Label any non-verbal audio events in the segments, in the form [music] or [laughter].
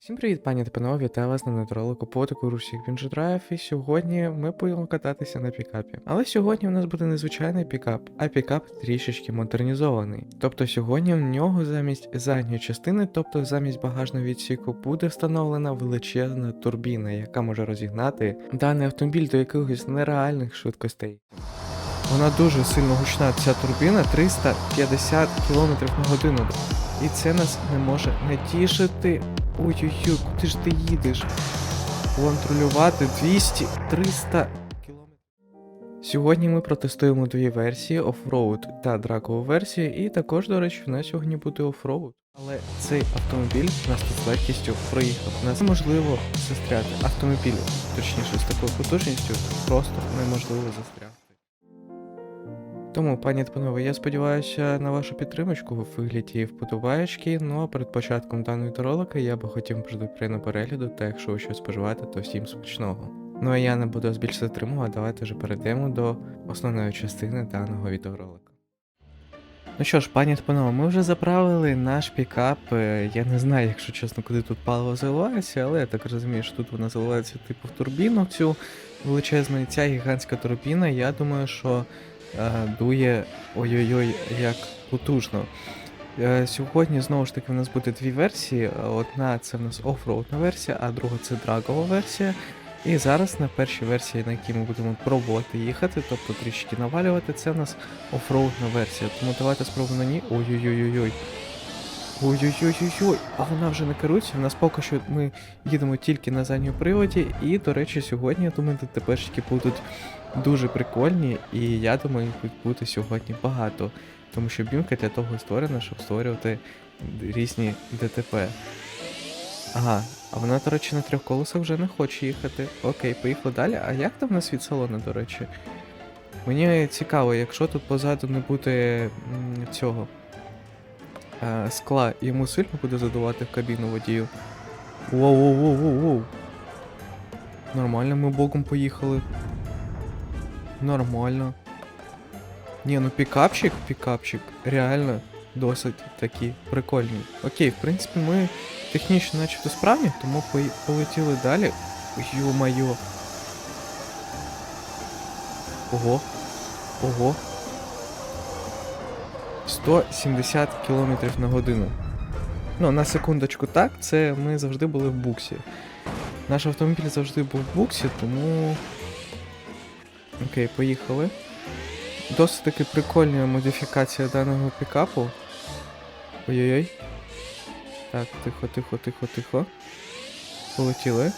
Всім привіт, пані та панове, вітаю вас на нетролику потику Русік Драйв, і сьогодні ми будемо кататися на пікапі. Але сьогодні у нас буде не звичайний пікап, а пікап трішечки модернізований. Тобто сьогодні в нього замість задньої частини, тобто замість багажного відсіку, буде встановлена величезна турбіна, яка може розігнати даний автомобіль до якихось нереальних швидкостей. Вона дуже сильно гучна, ця турбіна 350 км на годину. І це нас не може не тішити. Ой-ой-ой, куди ж ти їдеш? Контролювати 200, 300 км. Сьогодні ми протестуємо дві версії офроуд та дракову версію, і також, до речі, в нас сьогодні буде офроуд. Але цей автомобіль нас тут з легкістю проїхав. Нас неможливо застряти. Автомобіль, точніше, з такою потужністю, просто неможливо застряти. Тому, пані та панове, я сподіваюся на вашу підтримочку у вигляді вподобаєчки. Ну а перед початком даної ролика я би хотів на перегляду, та якщо ви щось споживаєте, то всім смачного. Ну а я не буду більше затримувати, давайте вже перейдемо до основної частини даного відеоролика. Ну що ж, пані та ми вже заправили наш пікап. Е, Я не знаю, якщо чесно, куди тут паливо заливається, але я так розумію, що тут вона заливається типу в турбіну цю величезну, ця гігантська турбіна. Я думаю, що дує ой-ой-ой, як потужно. Е, Сьогодні знову ж таки в нас буде дві версії. Одна це в нас офроудна версія, а друга це драгова версія. І зараз на першій версії, на якій ми будемо пробувати їхати, тобто трішки навалювати, це в нас офроудна версія. Тому давайте спробуємо на ній. Ой-ой-ой-ой-ой. Ой-ой-ой-ой-ой, а вона вже не керується. У нас поки що ми їдемо тільки на задньому приводі. І, до речі, сьогодні, я думаю, ДТПшки будуть дуже прикольні, і я думаю, їх буде сьогодні багато. Тому що бімка для того і створена, щоб створювати різні ДТП. Ага, а вона, до речі, на трьох колесах вже не хоче їхати. Окей, поїхали далі. А як там у нас від салону, до речі? Мені цікаво, якщо тут позаду не буде цього е, скла, йому сильно буде задувати в кабіну водію. Воу-воу-воу-воу-воу. Нормально, ми боком поїхали. Нормально. Ні, ну пікапчик, пікапчик, реально досить такий прикольний. Окей, в принципі, ми технічно начебто справні, тому полетіли далі. Ё-моё. Ого. Ого. 170 км на годину. Ну, на секундочку так, це ми завжди були в буксі. Наш автомобіль завжди був в буксі, тому. Окей, поїхали. Досить таки прикольна модифікація даного пікапу. Ой-ой-ой. Так, тихо, тихо, тихо, тихо. Полетіли.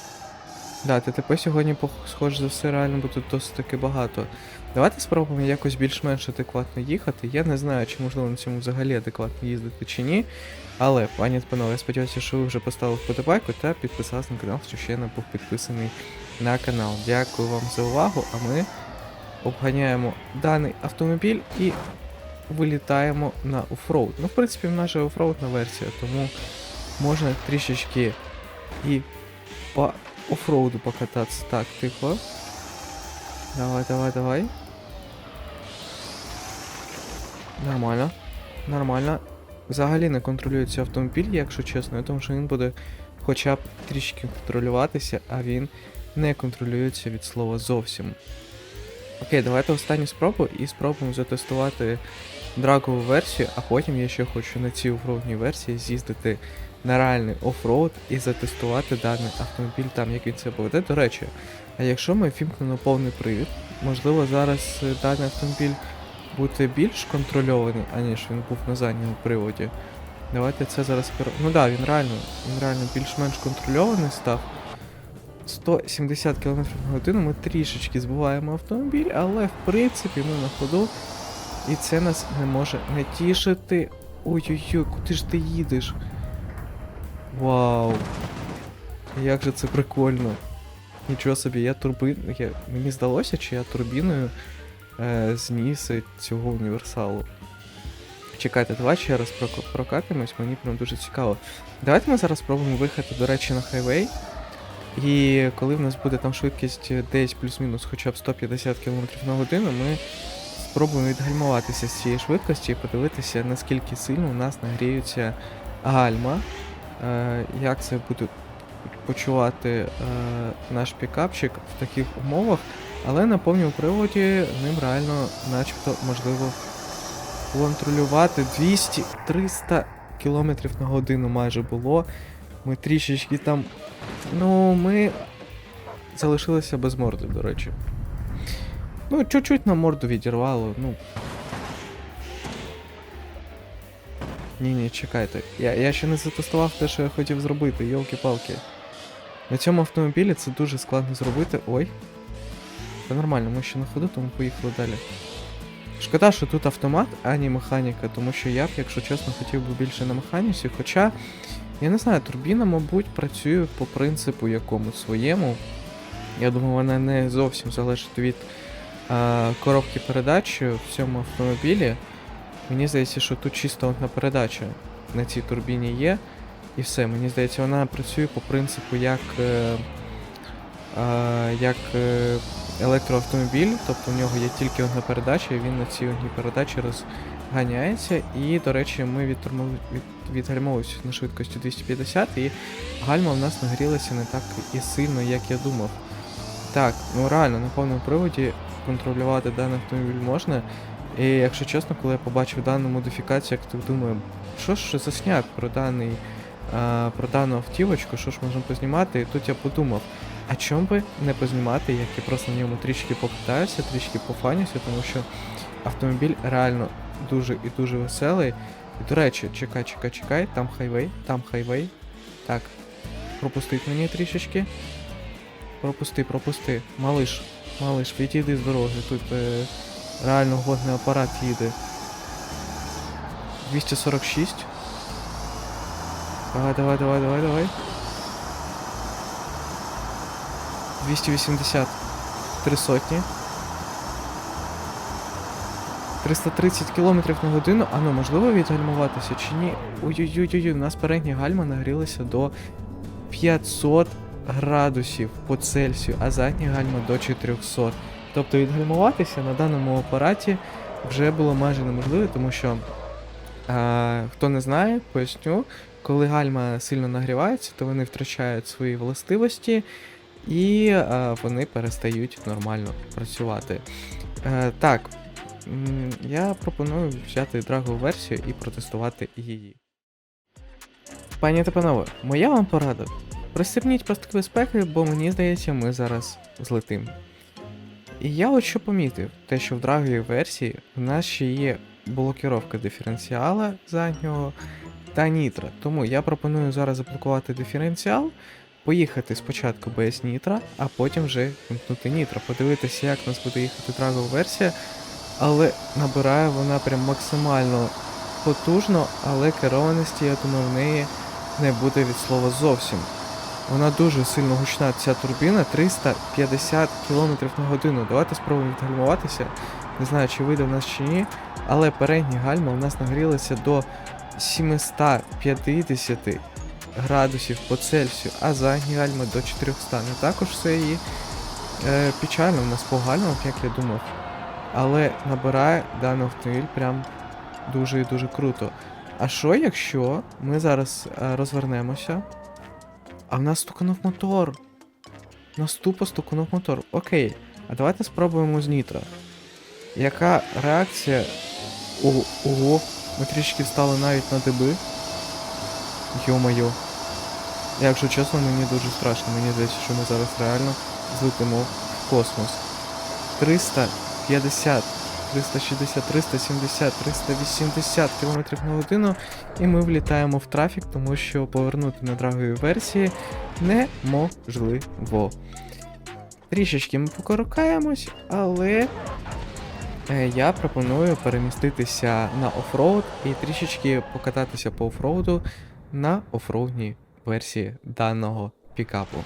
Да, ТТП сьогодні, схоже за все, реально буде досить таки багато. Давайте спробуємо якось більш-менш адекватно їхати. Я не знаю, чи можливо на цьому взагалі адекватно їздити чи ні. Але, пані та панове, я сподіваюся, що ви вже поставили вподобайку та підписались на канал, що ще не був підписаний на канал. Дякую вам за увагу, а ми обганяємо даний автомобіль і вилітаємо на офроуд. Ну, в принципі, в нас же офроудна версія, тому можна трішечки і по офроуду покататися. Так, тихо. Давай, давай, давай. Нормально. Нормально. Взагалі не контролюється автомобіль, якщо чесно, тому що він буде хоча б трішки контролюватися, а він не контролюється від слова зовсім. Окей, давайте останню спробу і спробуємо затестувати дракову версію, а потім я ще хочу на цій офроудній версії з'їздити на реальний офроуд і затестувати даний автомобіль там, як він це поведе. До речі, а якщо ми вімкнемо повний привід, можливо зараз е, даний автомобіль буде більш контрольований, аніж він був на задньому приводі. Давайте це зараз пер... Ну да, він реально, він реально більш-менш контрольований став. 170 км на годину ми трішечки збиваємо автомобіль, але в принципі ми на ходу. І це нас не може не тішити. Ой-ой-ой, куди ж ти їдеш? Вау. Як же це прикольно. Нічого собі, я турбин. Я... Мені здалося, чи я турбіною е, зніс цього універсалу. Чекайте, давай ще раз прокатимось, мені прям дуже цікаво. Давайте ми зараз спробуємо виїхати, до речі, на хайвей. І коли в нас буде там швидкість десь плюс-мінус хоча б 150 км на годину, ми спробуємо відгальмуватися з цієї швидкості і подивитися, наскільки сильно у нас нагріються гальма. Е, як це буде почувати е, наш пікапчик в таких умовах, але на повному приводі ним реально начебто можливо контролювати 200-300 км на годину майже було. Ми трішечки там. Ну, ми залишилися без морди, до речі. Ну, чуть-чуть на морду відірвало, ну. Ні, ні, чекайте. Я, я ще не затестував те, що я хотів зробити, йолки-палки. На цьому автомобілі це дуже складно зробити. Ой. Це нормально, ми ще на ходу, тому поїхали далі. Шкода, що тут автомат, а не механіка, тому що я б, якщо чесно, хотів би більше на механіці, хоча, я не знаю, турбіна, мабуть, працює по принципу якомусь своєму. Я думаю, вона не зовсім залежить від а, коробки передач в цьому автомобілі. Мені здається, що тут чисто одна передача на цій турбіні є. І все, мені здається, вона працює по принципу як, е, е, як електроавтомобіль, тобто в нього є тільки одна передача, і він на цій одній передачі розганяється. І, до речі, ми відтормов- від, відгальмовувалися на швидкості 250, і гальма в нас нагрілася не так і сильно, як я думав. Так, ну реально, на повному приводі контролювати даний автомобіль можна. І якщо чесно, коли я побачив дану модифікацію, я так думаю, що ж за сняк про даний про дану автівочку, що ж можна познімати, і тут я подумав, а чому би не познімати, як я просто на ньому трішки покатаюся, трішки пофанюся, тому що автомобіль реально дуже і дуже веселий. І до речі, чекай, чекай, чекай, там хайвей, там хайвей. Так, пропустить мені трішечки. Пропусти, пропусти. Малиш, малиш, відійди з дороги. Тут е, реально годний апарат їде. 246. Давай, давай, давай, давай, давай. 280. Три сотні. 330 км на годину, а ну можливо відгальмуватися чи ні? Ой-ой-ой, у нас передні гальма нагрілися до 500 градусів по Цельсію, а задні гальма до 400. Тобто відгальмуватися на даному апараті вже було майже неможливо, тому що а, хто не знає, поясню, коли гальма сильно нагрівається, то вони втрачають свої властивості і а, вони перестають нормально працювати. Е, так, я пропоную взяти драгову версію і протестувати її. Пані та панове, моя вам порада. Пристебніть пастки безпеки, бо мені здається, ми зараз злетим. І я от що помітив, те, що в драговій версії в нас ще є блокіровка диференціала заднього та нітра. Тому я пропоную зараз заблокувати диференціал, поїхати спочатку без нітра, а потім вже вимкнути нітро, подивитися, як нас буде їхати драгова версія, але набирає вона прям максимально потужно, але керованості, я думаю, в неї не буде від слова зовсім. Вона дуже сильно гучна, ця турбіна 350 км на годину. Давайте спробуємо відгальмуватися. Не знаю, чи вийде в нас чи ні. Але передні гальма у нас нагрілися до 750 градусів по Цельсію, а задні гальма до 400. Не також все і е, печально у нас по гальмам, як я думав. Але набирає даний автомобіль прям дуже і дуже круто. А що якщо ми зараз е, розвернемося? А в нас стуканув мотор. У нас тупо стуканув мотор. Окей. А давайте спробуємо з нітро. Яка реакція. Ого, ого, ми трішки встали навіть на деби. Йо-моє. Якщо чесно, мені дуже страшно. Мені здається, що ми зараз реально злетимо в космос. 350, 360, 370, 380 км на годину. І ми влітаємо в трафік, тому що повернути на драговій версії неможливо. Трішечки ми покорокаємось, але е, я пропоную переміститися на офроуд і трішечки покататися по офроуду на офроудній версії даного пікапу.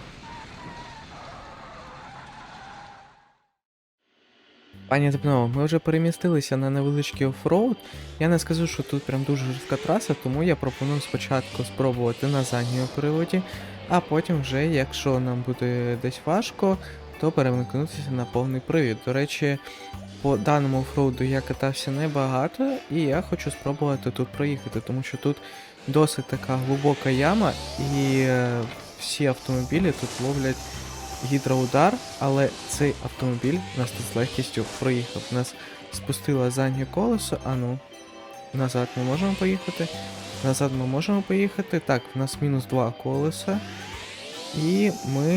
Пані та ми вже перемістилися на невеличкий офроуд. Я не скажу, що тут прям дуже жорстка траса, тому я пропоную спочатку спробувати на задньому приводі, а потім вже, якщо нам буде десь важко, то перемикнутися на повний привід. До речі, по даному офроуду я катався небагато, і я хочу спробувати тут проїхати, тому що тут досить така глибока яма, і е, всі автомобілі тут ловлять гідроудар, але цей автомобіль нас тут з легкістю проїхав. Нас спустило заднє колесо, а ну, назад ми можемо поїхати. Назад ми можемо поїхати. Так, в нас мінус два колеса. І ми.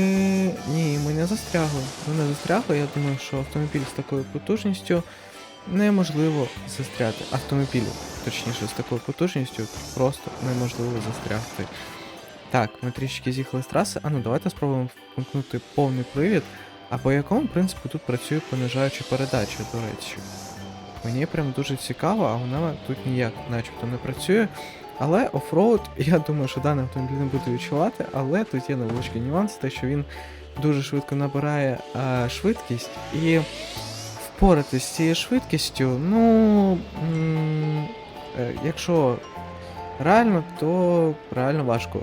Ні, ми не застрягли. Ми не застрягли. Я думаю, що автомобіль з такою потужністю неможливо застряти. Автомобілю, точніше, з такою потужністю просто неможливо застрягти. Так, ми трішки з'їхали з траси. А ну давайте спробуємо вмкнути повний привід. А по якому принципу тут працює понижаюча передача, до речі. Мені прям дуже цікаво, а вона тут ніяк начебто не працює. Але офроуд, [laughs] я думаю, що даний автомобіль не буде відчувати, але тут є невеличкий нюанс, те, що він дуже швидко набирає е, швидкість і впоратись з цією швидкістю, ну. е, якщо реально, то реально важко.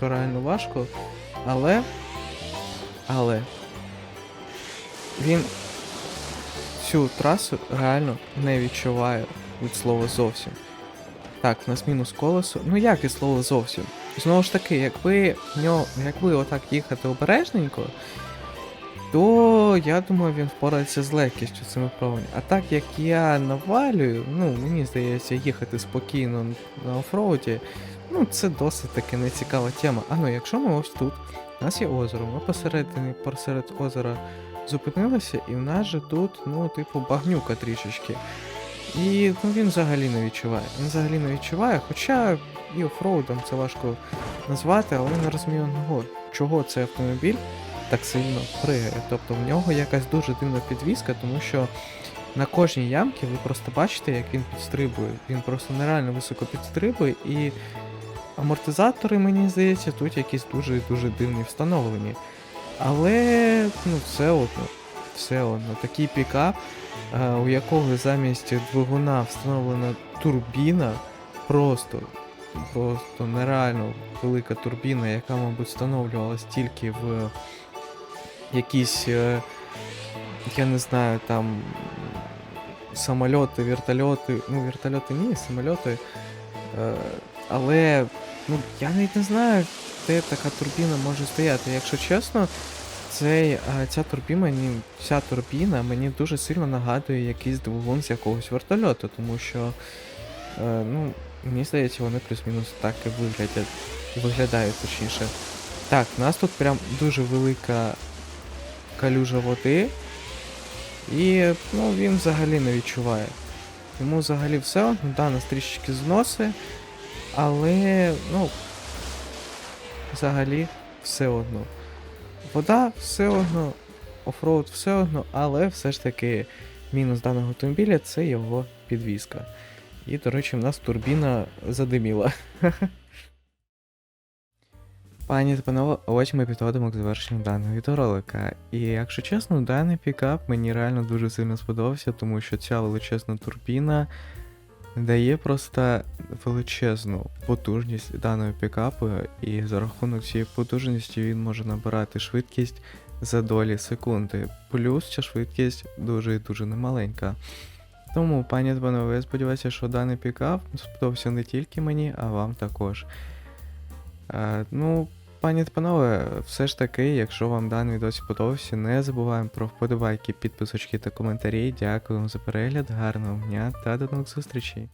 То реально важко. Але. Але. Він цю трасу реально не відчуває від слова зовсім. Так, в нас мінус колесо. Ну як і слово зовсім? Знову ж таки, якби в нього, якби отак їхати обережненько, то я думаю, він впорається з легкістю цими правами. А так як я навалюю, ну мені здається, їхати спокійно на офроуді, ну це досить таки нецікава тема. А ну, якщо ми ось тут, у нас є озеро, ми посередині посеред озера зупинилися, і в нас же тут, ну, типу, багнюка трішечки. І ну, він взагалі не відчуває. Він взагалі не відчуває, хоча і офроудом це важко назвати, але не розумію одного, чого цей автомобіль так сильно пригає. Тобто в нього якась дуже дивна підвізка, тому що на кожній ямці ви просто бачите, як він підстрибує. Він просто нереально високо підстрибує, і амортизатори, мені здається, тут якісь дуже дуже дивні встановлені. Але ну, все одно, все одно, такий пікап, е, у якого замість двигуна встановлена турбіна, просто, просто нереально велика турбіна, яка, мабуть, встановлювалась тільки в якісь, е, я не знаю, там самольоти, вертольоти, ну, вертольоти ні, самольоти. Е, але ну, я навіть не знаю, де така турбіна може стояти. Якщо чесно, цей, е, ця турбіна, ця турбіна мені дуже сильно нагадує якийсь двигун з якогось вертольоту, тому що, е, ну, мені здається, вони плюс-мінус так і виглядять, виглядають точніше. Так, у нас тут прям дуже велика калюжа води, і ну, він взагалі не відчуває. Йому взагалі все одно, да, нас трішечки зносить, але, ну, взагалі все одно. Вода все одно, офроуд все одно, але все ж таки мінус даного автомобіля це його підвізка. І, до речі, в нас турбіна задиміла. [laughs] Пані та панове, ось ми підходимо к завершенню даного відеоролика. І якщо чесно, даний пікап мені реально дуже сильно сподобався, тому що ця величезна турбіна дає просто величезну потужність даного пікапу, і за рахунок цієї потужності він може набирати швидкість за долі секунди. Плюс ця швидкість дуже і дуже немаленька. Тому, пані та панове, я сподіваюся, що даний пікап сподобався не тільки мені, а вам також. Е, ну, пані та панове, все ж таки, якщо вам даний відео сподобався, не забуваємо про вподобайки, підписочки та коментарі. Дякую вам за перегляд, гарного дня та до нових зустрічей.